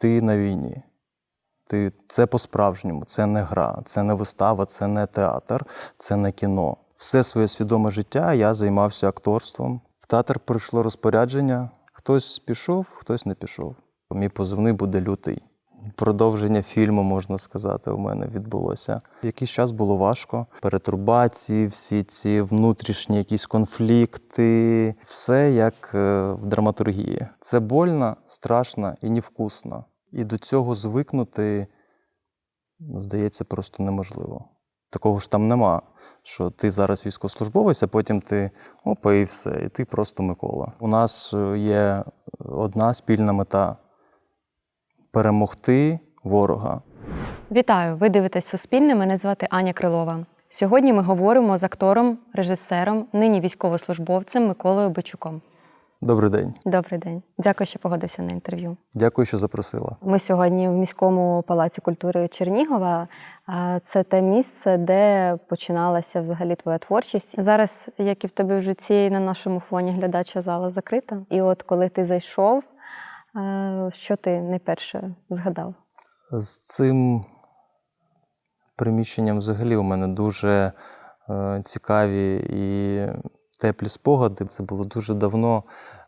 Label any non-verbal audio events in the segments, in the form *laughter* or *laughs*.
ти на війні. Ти, це по-справжньому, це не гра, це не вистава, це не театр, це не кіно. Все своє свідоме життя я займався акторством. В театр прийшло розпорядження. Хтось пішов, хтось не пішов. Мій позивний буде лютий. Продовження фільму, можна сказати, у мене відбулося. Якийсь час було важко. Перетурбації, всі ці внутрішні якісь конфлікти, все як е, в драматургії. Це больно, страшно і невкусно. І до цього звикнути, здається, просто неможливо. Такого ж там нема, що ти зараз військовослужбовець, а потім ти опа і все, і ти просто Микола. У нас е, є одна спільна мета перемогти ворога. Вітаю! Ви дивитесь Суспільне. Мене звати Аня Крилова. Сьогодні ми говоримо з актором, режисером, нині військовослужбовцем Миколою Бичуком. Добрий день. Добрий день. Дякую, що погодився на інтерв'ю. Дякую, що запросила. Ми сьогодні в міському палаці культури Чернігова. Це те місце, де починалася взагалі твоя творчість. Зараз, як і в тебе в житті, на нашому фоні глядача зала закрита. І от коли ти зайшов, що ти найперше згадав? З цим приміщенням взагалі у мене дуже е, цікаві і теплі спогади. Це було дуже давно.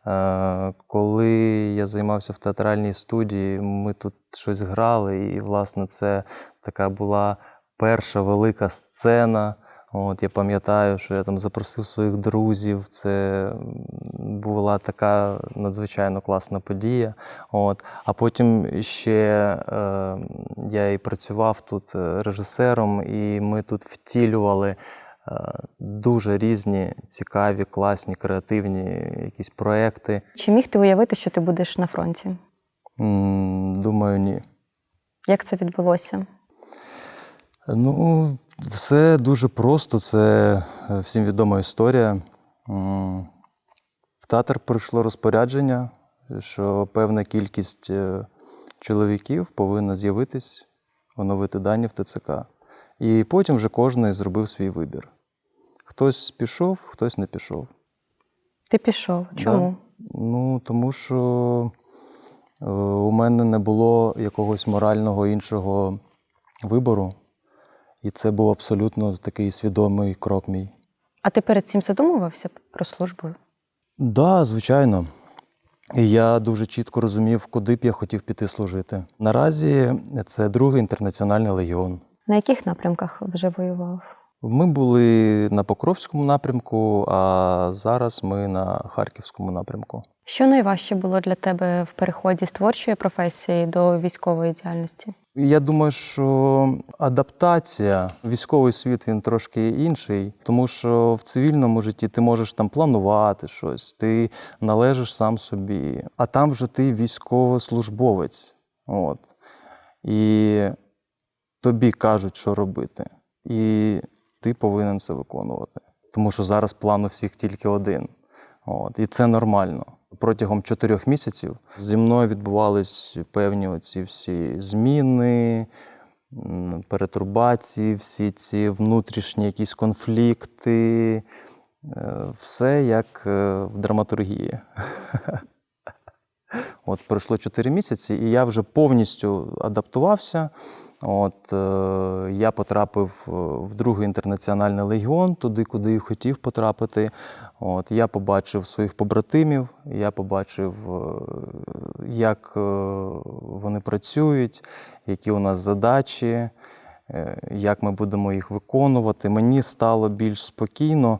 Е, коли я займався в театральній студії, ми тут щось грали, і, власне, це така була перша велика сцена. От, я пам'ятаю, що я там запросив своїх друзів. Це була така надзвичайно класна подія. От. А потім ще е, я і працював тут е, режисером, і ми тут втілювали дуже різні, цікаві, класні, креативні якісь проекти. Чи міг ти уявити, що ти будеш на фронті? М, Думаю, ні. Як це відбулося? Ну, все дуже просто. Це е, всім відома історія. М, В театр прийшло розпорядження, що певна кількість е, чоловіків повинна з'явитись, оновити дані в ТЦК. І потім вже кожен зробив свій вибір. Хтось пішов, хтось не пішов. Ти пішов. Чому? Да. Ну, тому що е, у мене не було якогось морального іншого вибору. І це був абсолютно такий свідомий крок мій. А ти перед цим задумувався про службу? Так, да, звичайно. І я дуже чітко розумів, куди б я хотів піти служити. Наразі це другий інтернаціональний легіон. На яких напрямках вже воював? Ми були на Покровському напрямку, а зараз ми на Харківському напрямку. Що найважче було для тебе в переході з творчої професії до військової діяльності? Я думаю, що адаптація, військовий світ він трошки інший, тому що в цивільному житті ти можеш там планувати щось, ти належиш сам собі, а там вже ти військовослужбовець. От. І тобі кажуть, що робити. І ти повинен це виконувати. Тому що зараз план у всіх тільки один. От. І це нормально. Протягом чотирьох місяців зі мною відбувались певні оці всі зміни, перетурбації, всі ці внутрішні якісь конфлікти. Е, Все як е, в драматургії. *laughs* От пройшло 4 місяці, і я вже повністю адаптувався. От, е, я потрапив е, в другий інтернаціональний легіон, туди, куди і хотів потрапити. От, я побачив своїх побратимів, я побачив, е, як е, вони працюють, які у нас задачі, е, як ми будемо їх виконувати. Мені стало більш спокійно,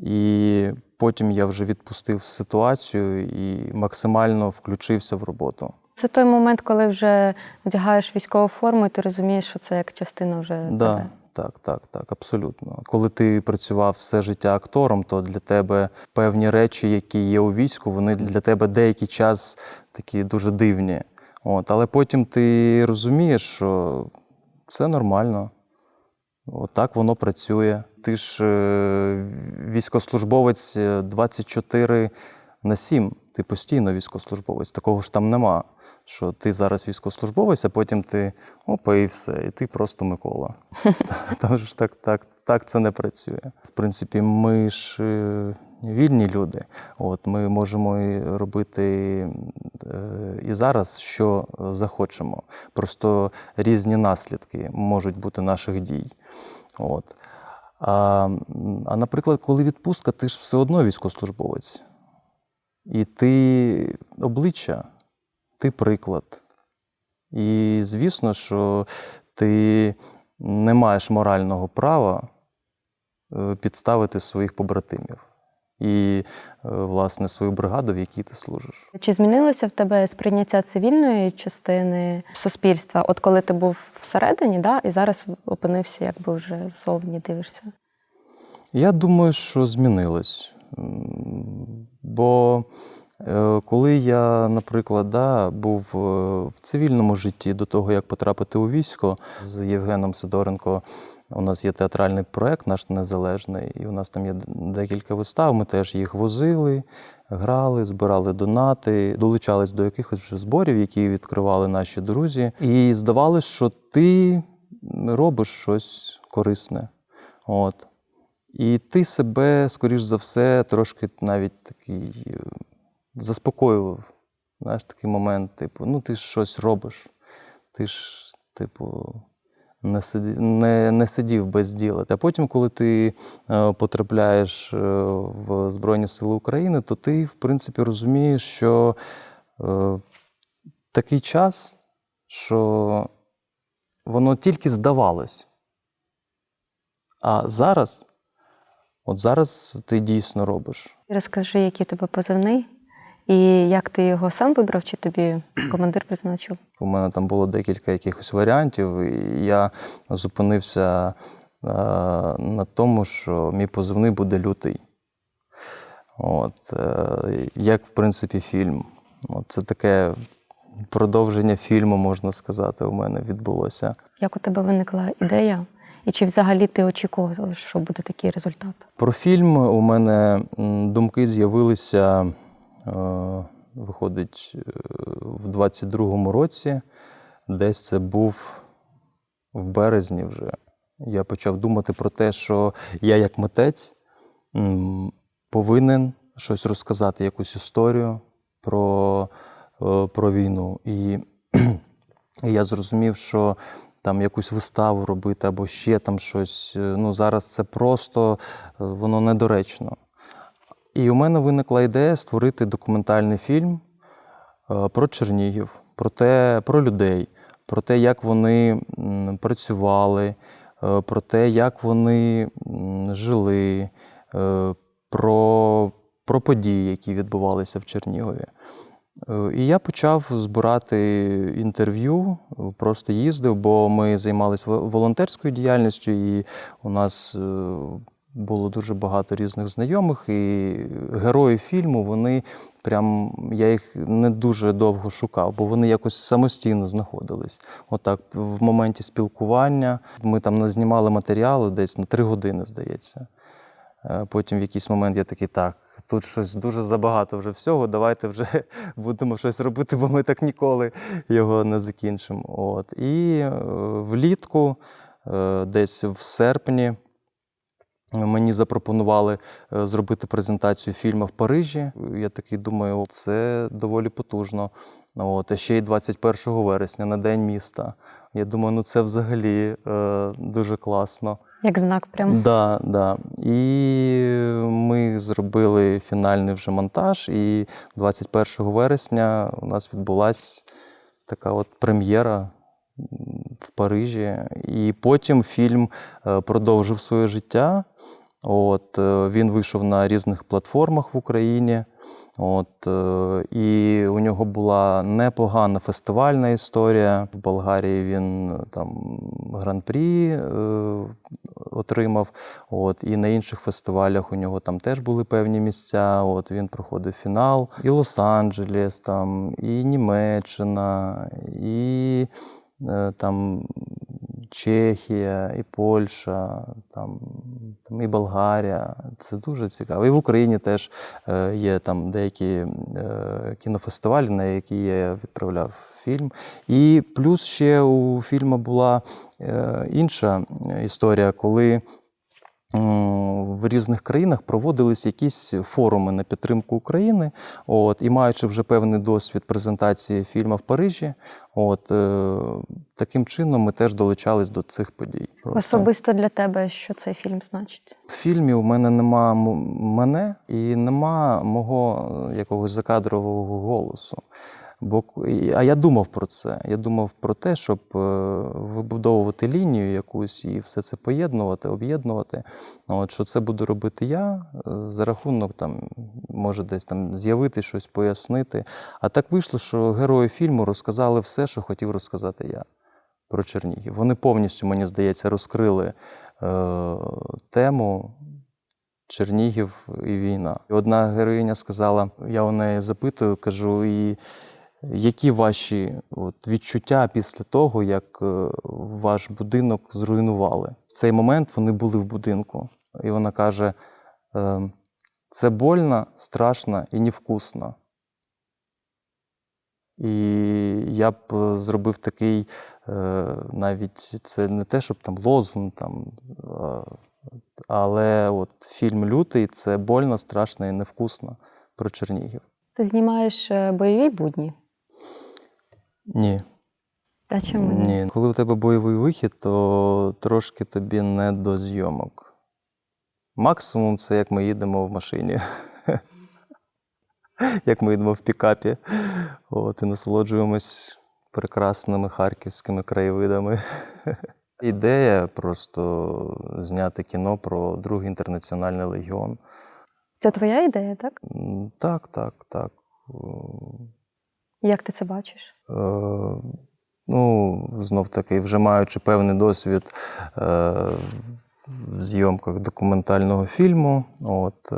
і потім я вже відпустив ситуацію і максимально включився в роботу. Це той момент, коли вже вдягаєш військову форму, і ти розумієш, що це як частина вже Да, тебе. так, так, так, абсолютно. Коли ти працював все життя актором, то для тебе певні речі, які є у війську, вони для тебе деякий час такі дуже дивні. От, але потім ти розумієш, що це нормально. Отак воно працює. Ти ж е, військовослужбовець е, 24 на 7. Ти постійно військовослужбовець. Такого ж там нема. Що ти зараз військовослужбовець, а потім ти опа і все, і ти просто Микола. *laughs* Там ж так, так, так це не працює. В принципі, ми ж е, вільні люди. От, ми можемо і робити е, і зараз, що захочемо. Просто різні наслідки можуть бути наших дій. От. А, а наприклад, коли відпустка, ти ж все одно військовослужбовець. І ти обличчя, ти приклад. І звісно, що ти не маєш морального права е, підставити своїх побратимів і, е, власне, свою бригаду, в якій ти служиш. Чи змінилося в тебе сприйняття цивільної частини суспільства, от коли ти був всередині, да, і зараз опинився, якби вже ззовні дивишся? Я думаю, що змінилось. Бо е, коли я, наприклад, да, був е, в цивільному житті до того, як потрапити у військо з Євгеном Сидоренко, у нас є театральний проєкт наш незалежний, і у нас там є декілька вистав. Ми теж їх возили, грали, збирали донати, долучались до якихось вже зборів, які відкривали наші друзі. І здавалося, що ти робиш щось корисне. От. І ти себе, скоріш за все, трошки навіть такий е, заспокоював. Знаєш, такий момент, типу, ну ти ж щось робиш. Ти ж, типу, не, сиді, не, не сидів без діла. А потім, коли ти е, потрапляєш е, в Збройні Сили України, то ти, в принципі, розумієш, що е, такий час, що воно тільки здавалось. А зараз, от зараз ти дійсно робиш. Розкажи, який тебе позивний, і як ти його сам вибрав, чи тобі *clears throat* командир призначив? У мене там було декілька якихось варіантів, і я зупинився е, на тому, що мій позивний буде лютий. От, е, як, в принципі, фільм. От, це таке продовження фільму, можна сказати, у мене відбулося. Як у тебе виникла ідея? І чи взагалі ти очікував, що буде такий результат? Про фільм у мене думки з'явилися, е, виходить, е, в 22-му році. Десь це був в березні вже. Я почав думати про те, що я, як митець, повинен щось розказати, якусь історію про, е, про війну. І *clears throat* і я зрозумів, що там якусь виставу робити або ще там щось. е, Ну зараз це просто е, воно недоречно. І у мене виникла ідея створити документальний фільм е, про Чернігів, про те, про людей, про те, як вони працювали, про те, як вони жили, про, про події, які відбувалися в Чернігові. Е, І я почав збирати інтерв'ю, просто їздив, бо ми займалися волонтерською діяльністю, і у нас е, було дуже багато різних знайомих. І герої фільму, вони прям я їх не дуже довго шукав, бо вони якось самостійно знаходились. Отак, в моменті спілкування ми там назнімали матеріали десь на три години, здається. Е, Потім в якийсь момент я такий, так, тут щось дуже забагато вже всього, давайте вже *laughs* будемо щось робити, бо ми так ніколи його не закінчимо. От. І е, влітку, е, десь в серпні, мені запропонували е, зробити презентацію фільму в Парижі. Я такий думаю, це доволі потужно. От, а ще й 21 вересня на День міста. Я думаю, ну це взагалі е, дуже класно. Як знак прям. Да, да. І ми зробили фінальний вже монтаж, і 21 вересня у нас відбулася така от прем'єра в Парижі. І потім фільм е, продовжив своє життя. От, е, він вийшов на різних платформах в Україні. От, е, і у нього була непогана фестивальна історія. В Болгарії він е, там гран-прі е, отримав. От, і на інших фестивалях у нього там теж були певні місця. От, він проходив фінал. І Лос-Анджелес, там, і Німеччина, і е, там Чехія, і Польща, там, там і Болгарія. Це дуже цікаво. І в Україні теж е, є там деякі е, кінофестивалі, на які я відправляв фільм. І плюс ще у фільму була е, інша історія, коли в різних країнах проводились якісь форуми на підтримку України. От, і маючи вже певний досвід презентації фільму в Парижі, от, е, таким чином ми теж долучались до цих подій. Просто. Особисто для тебе, що цей фільм значить? В фільмі у мене нема мене і нема мого е, якогось закадрового голосу. Бо а я думав про це. Я думав про те, щоб е, вибудовувати лінію якусь і все це поєднувати, об'єднувати. От що це буду робити я е, за рахунок там, може, десь там з'явити щось, пояснити. А так вийшло, що герої фільму розказали все, що хотів розказати я про Чернігів. Вони повністю, мені здається, розкрили е, тему Чернігів і війна. І одна героїня сказала: я у неї запитую, кажу, і які ваші от, відчуття після того, як е, ваш будинок зруйнували? В цей момент вони були в будинку. І вона каже: е, це больно, страшно і невкусно. І я б е, зробив такий, е, навіть це не те, щоб там лозунг, там, але от фільм Лютий це больно, страшно і невкусно про Чернігів. Ти знімаєш бойові будні? Ні. Та чому? Ні. Коли у тебе бойовий вихід, то трошки тобі не до зйомок. Максимум це як ми їдемо в машині. *laughs* Як ми їдемо в пікапі. От, і насолоджуємось прекрасними харківськими краєвидами. *laughs* Ідея просто зняти кіно про другий інтернаціональний легіон. Це твоя ідея, так? Так, так, так. Як ти це бачиш? Е, Ну, знов таки, вже маючи певний досвід е, в зйомках документального фільму, от, е,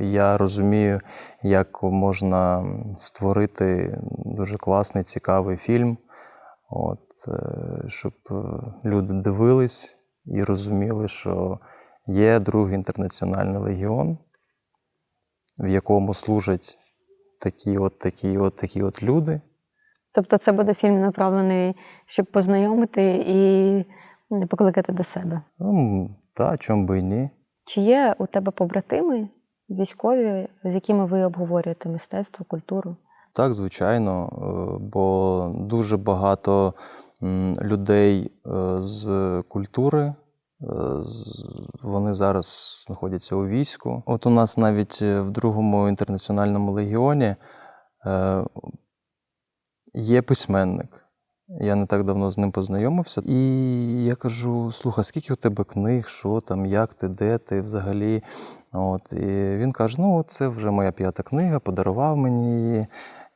я розумію, як можна створити дуже класний, цікавий фільм, от, щоб люди дивились і розуміли, що є другий інтернаціональний легіон, в якому служать такі от, такі от, такі от люди. Тобто це буде фільм направлений, щоб познайомити і покликати до себе. Ну, та, чом би і ні. Чи є у тебе побратими військові, з якими ви обговорюєте мистецтво, культуру? Так, звичайно, е, бо дуже багато людей е, з культури. Вони зараз знаходяться у війську. От у нас навіть е, в другому інтернаціональному легіоні е, є письменник. Я не так давно з ним познайомився. І я кажу: слухай, скільки у тебе книг, що там, як ти, де ти взагалі? От, і він каже: ну, це вже моя п'ята книга, подарував мені її.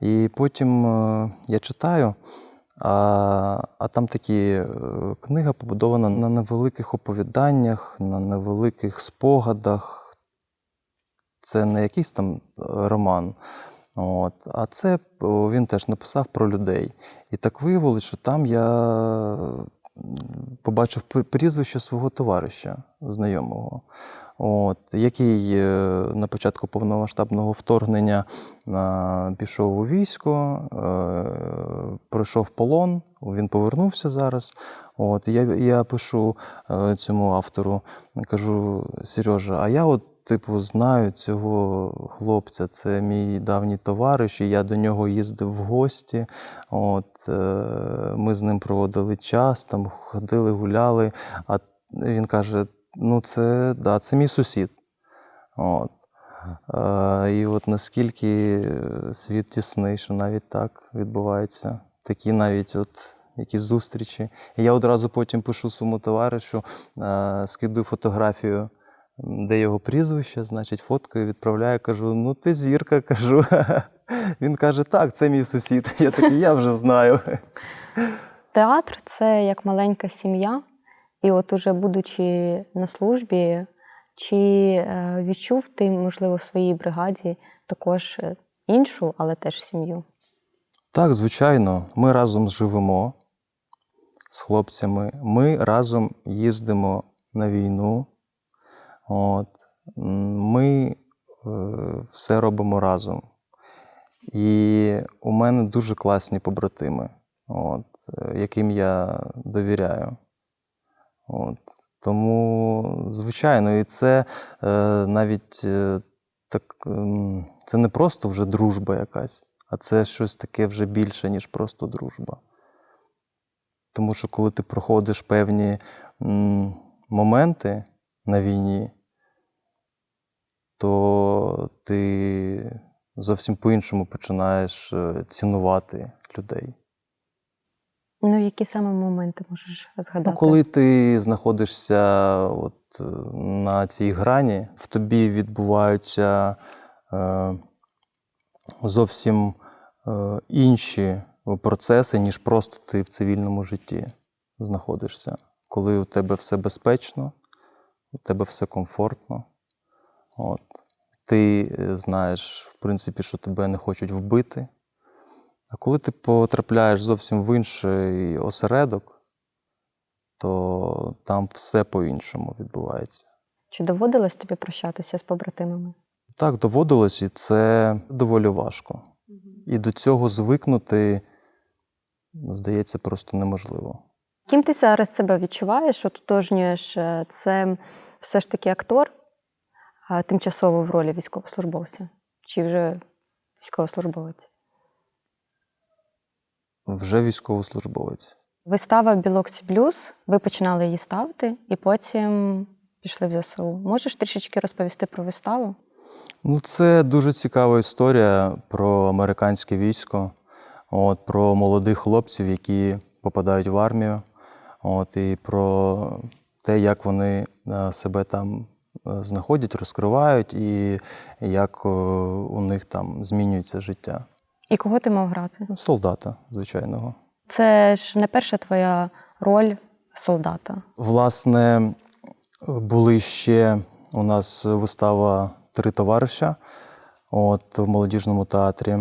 І потім е, я читаю, а, а там такі е, книга побудована на невеликих оповіданнях, на невеликих спогадах. Це не якийсь там е, роман. От, а це він теж написав про людей. І так виявилось, що там я побачив прізвище свого товариша знайомого, от, який е, на початку повномасштабного вторгнення е, пішов у військо, е, пройшов полон, він повернувся зараз. От, я, я пишу цьому автору, кажу: Сережа, а я от. Типу, знаю цього хлопця, це мій давній товариш, і я до нього їздив в гості. От, ми з ним проводили час, там ходили, гуляли. А він каже: ну, це, да, це мій сусід. От. Е, і от наскільки світ тісний, що навіть так відбувається. Такі навіть от якісь зустрічі. І я одразу потім пишу своєму товаришу, е, скидую фотографію де його прізвище, значить, фоткаю, відправляю, кажу: ну ти зірка, *laughs* кажу. Він каже, так, це мій сусід. *laughs* Я такий, я вже знаю. Театр це як маленька сім'я, і от уже будучи на службі, чи е, відчув ти, можливо, в своїй бригаді також е, іншу, але теж сім'ю? Так, звичайно, ми разом живемо з хлопцями. Ми разом їздимо на війну. От. Ми е, все робимо разом. І у мене дуже класні побратими, от, яким я довіряю. От. Тому, звичайно, і це е, навіть е, так, ем, це не просто вже дружба якась, а це щось таке вже більше, ніж просто дружба. Тому що коли ти проходиш певні м, моменти на війні, то ти зовсім по-іншому починаєш е, цінувати людей. Ну, які саме моменти можеш згадати? Ну, коли ти знаходишся от, е, на цій грані, в тобі відбуваються е, зовсім е, інші процеси, ніж просто ти в цивільному житті знаходишся. Коли у тебе все безпечно, у тебе все комфортно. От. Ти е, знаєш, в принципі, що тебе не хочуть вбити. А коли ти потрапляєш зовсім в інший осередок, то там все по-іншому відбувається. Чи доводилось тобі прощатися з побратимами? Так, доводилось, і це доволі важко. І до цього звикнути, здається, просто неможливо. Ким ти зараз себе відчуваєш, ототожнюєш е, це все ж таки актор, а тимчасово в ролі військовослужбовця? Чи вже військовослужбовець? Вже військовослужбовець. Вистава Білокці Блюз. Ви починали її ставити і потім пішли в ЗСУ. Можеш трішечки розповісти про виставу? Ну, це дуже цікава історія про американське військо, от, про молодих хлопців, які попадають в армію, от, і про те, як вони е, себе там е, знаходять, розкривають, і як е, у них там змінюється життя. І кого ти мав грати? Ну, Солдата, звичайного. Це ж не перша твоя роль солдата. Власне, були ще у нас вистава Три товариша от, в молодіжному театрі.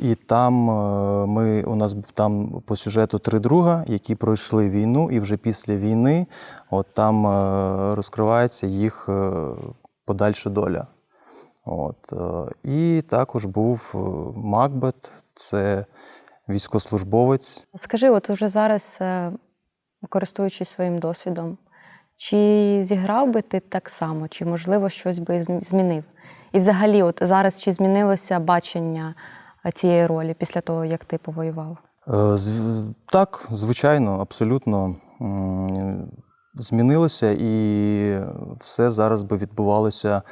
І там е, ми, у нас там по сюжету три друга, які пройшли війну, і вже після війни от, там е, розкривається їх е, подальша доля. От. е, І також був е, Макбет, це військовослужбовець, Скажи, от уже зараз, е, користуючись своїм досвідом, чи зіграв би ти так само, чи можливо щось би змінив? І взагалі, от зараз чи змінилося бачення цієї ролі після того, як ти повоював? Так, звичайно, абсолютно змінилося, і все зараз би відбувалося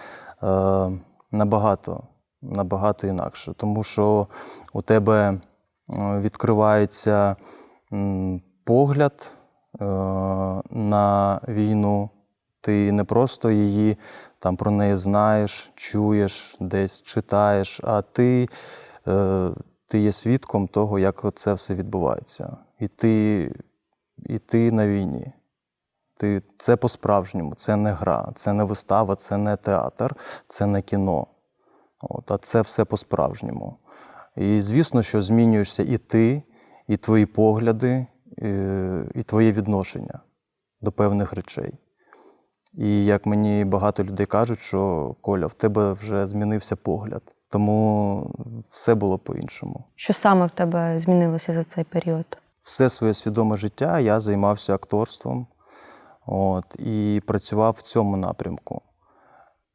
набагато, набагато інакше. Тому що у тебе е, відкривається погляд е, на війну. Ти не просто її там про неї знаєш, чуєш, десь читаєш, а ти, е, ти є свідком того, як це все відбувається. І ти, і ти на війні. Ти, це по-справжньому, це не гра, це не вистава, це не театр, це не кіно. От, а це все по-справжньому. І звісно, що змінюєшся і ти, і твої погляди, і, і твоє відношення до певних речей. І як мені багато людей кажуть, що Коля, в тебе вже змінився погляд. Тому все було по-іншому. Що саме в тебе змінилося за цей період? Все своє свідоме життя я займався акторством от, і працював в цьому напрямку.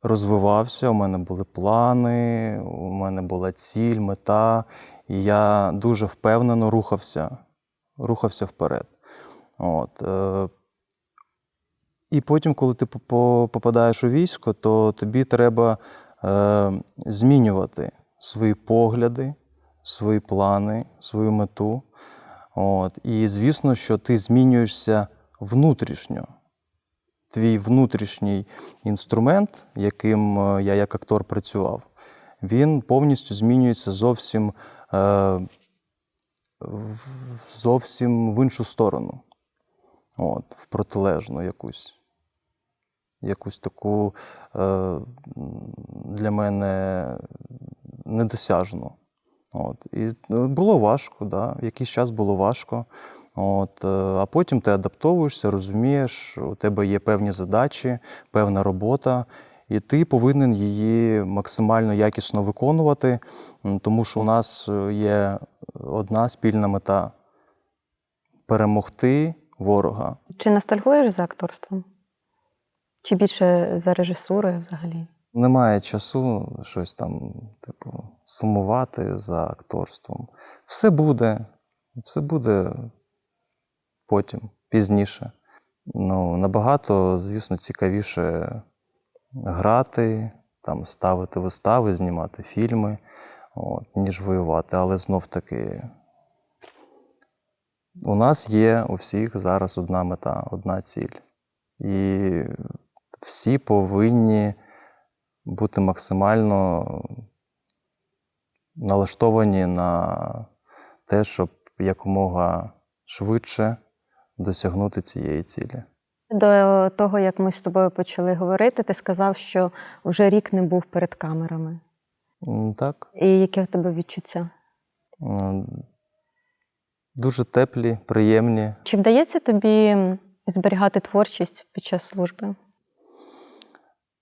Розвивався, у мене були плани, у мене була ціль, мета, і я дуже впевнено рухався, рухався вперед. От, е, і потім, коли ти попадаєш у військо, то тобі треба е, змінювати свої погляди, свої плани, свою мету. От. І звісно, що ти змінюєшся внутрішньо. Твій внутрішній інструмент, яким е, я як актор працював, він повністю змінюється зовсім, е, зовсім в іншу сторону. От, в протилежну якусь. Якусь таку е, для мене недосяжну. От. І е, було важко, да. якийсь час було важко. От. е, А потім ти адаптовуєшся, розумієш, у тебе є певні задачі, певна робота, і ти повинен її максимально якісно виконувати, тому що у нас е, є одна спільна мета перемогти ворога. Чи ностальгуєш за акторством? Чи більше за режисурою взагалі? Немає часу щось там, типу, сумувати за акторством. Все буде, все буде потім, пізніше. Ну, набагато, звісно, цікавіше грати, там, ставити вистави, знімати фільми, от, ніж воювати. Але знов таки, у нас є у всіх зараз одна мета, одна ціль. І всі повинні бути максимально налаштовані на те, щоб якомога швидше досягнути цієї цілі. До того, як ми з тобою почали говорити, ти сказав, що вже рік не був перед камерами. Так, І яке в тебе відчуття? дуже теплі, приємні. Чи вдається тобі зберігати творчість під час служби?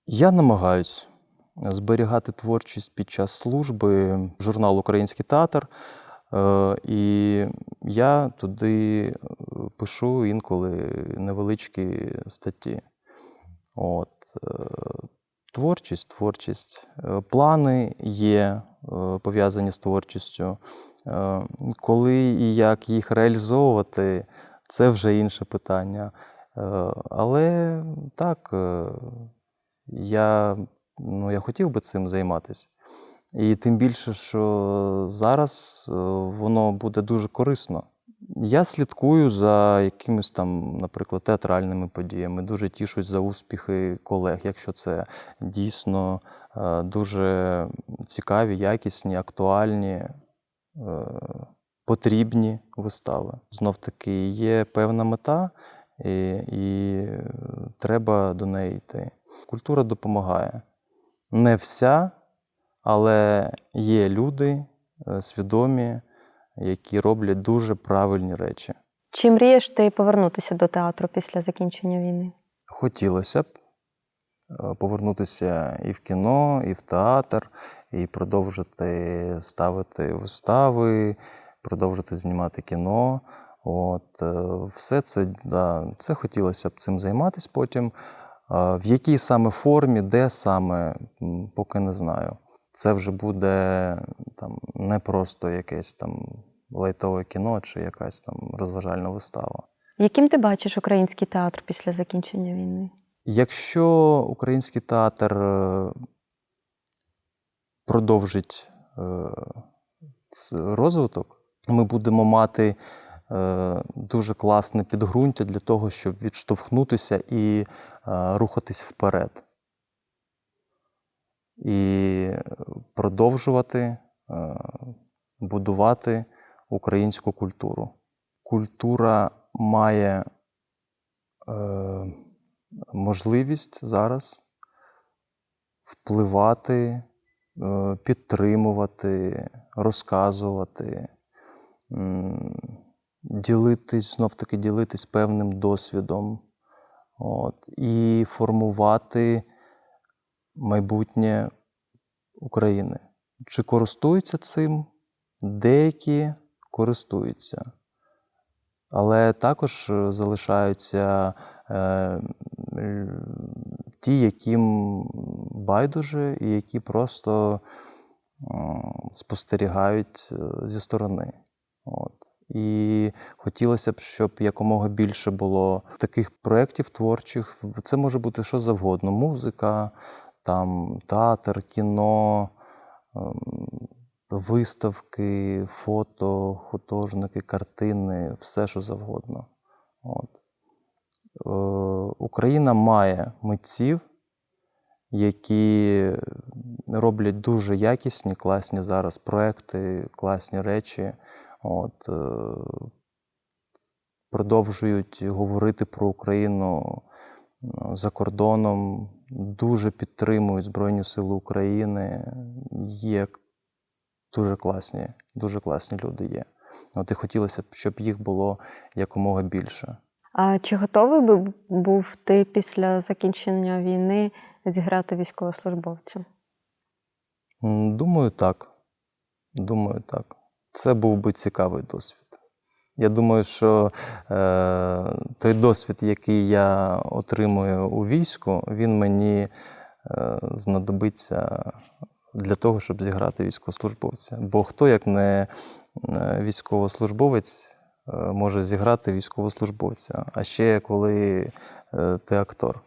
Я намагаюсь зберігати творчість під час служби журнал Український театр. Е, І я туди е, пишу інколи невеличкі статті. От. е, Творчість, творчість. Плани є пов'язані з творчістю. Коли і як їх реалізовувати, це вже інше питання. Але так, я, ну, я хотів би цим займатися. І тим більше, що зараз е, воно буде дуже корисно. Я слідкую за якимись там, наприклад, театральними подіями, дуже тішусь за успіхи колег, якщо це дійсно е, дуже цікаві, якісні, актуальні, е, потрібні вистави. Знов таки є певна мета, і, і треба до неї йти. Культура допомагає. Не вся, але є люди е, свідомі, які роблять дуже правильні речі. Чи мрієш ти повернутися до театру після закінчення війни? Хотілося б е, повернутися і в кіно, і в театр, і продовжити ставити вистави, продовжити знімати кіно. От, е, все це, да, це хотілося б цим займатися потім. В якій саме формі, де саме, поки не знаю. Це вже буде там, не просто якесь там лайтове кіно чи якась там розважальна вистава. Яким ти бачиш український театр після закінчення війни? Якщо український театр е, продовжить е, розвиток, ми будемо мати е, дуже класне підґрунтя для того, щоб відштовхнутися і рухатись вперед. І продовжувати е, будувати українську культуру. Культура має е, можливість зараз впливати, е, підтримувати, розказувати, ділитись, знов таки ділитись певним досвідом от, і формувати майбутнє України. Чи користуються цим? Деякі користуються. Але також е, залишаються е, ті, яким байдуже, і які просто спостерігають е, зі сторони. От. І хотілося б, щоб якомога більше було таких проєктів творчих. Це може бути що завгодно: музика, там, театр, кіно, ем, виставки, фото, художники, картини, все що завгодно. От. Е, Україна має митців, які роблять дуже якісні, класні зараз проекти, класні речі. От, е, продовжують говорити про Україну е, за кордоном, дуже підтримують Збройні Сили України. Є дуже класні, дуже класні люди є. От і хотілося б, щоб їх було якомога більше. А чи готовий би був ти після закінчення війни зіграти військовослужбовця? Думаю, так. Думаю, так. Це був би цікавий досвід. Я думаю, що е, той досвід, який я отримую у війську, він мені е, знадобиться для того, щоб зіграти військовослужбовця. Бо хто, як не е, військовослужбовець, е, може зіграти військовослужбовця, а ще коли е, ти актор.